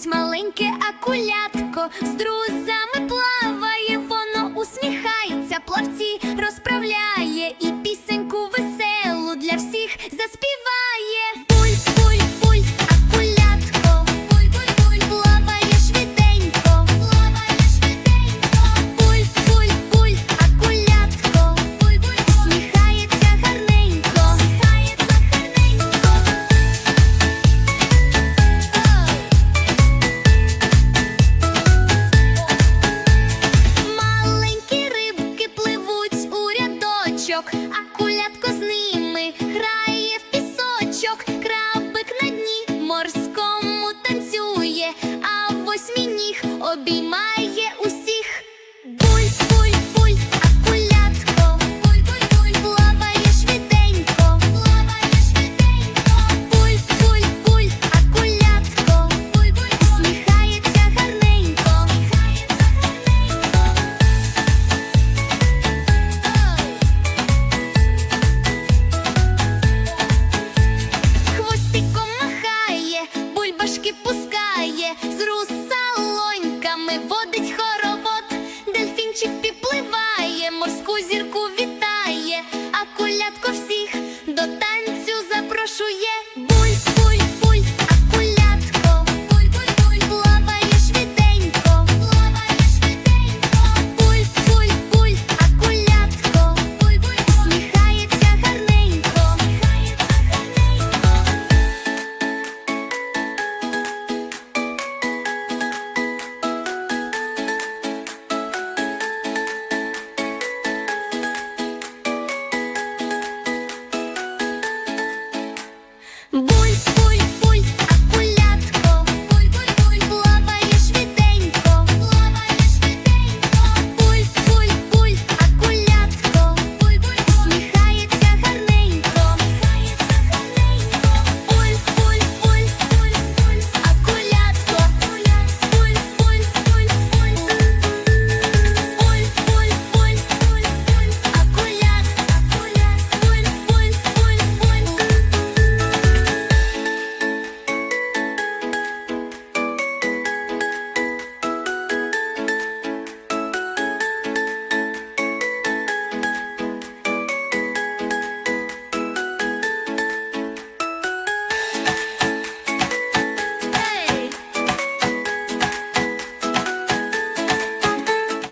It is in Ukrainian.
Летить маленьке акулятко, з друзями плаває, воно усміхається плавці. качок, а кулятко з ними грає в пісочок, крабик на дні морському танцює, а восьмініг обіймає. Пусть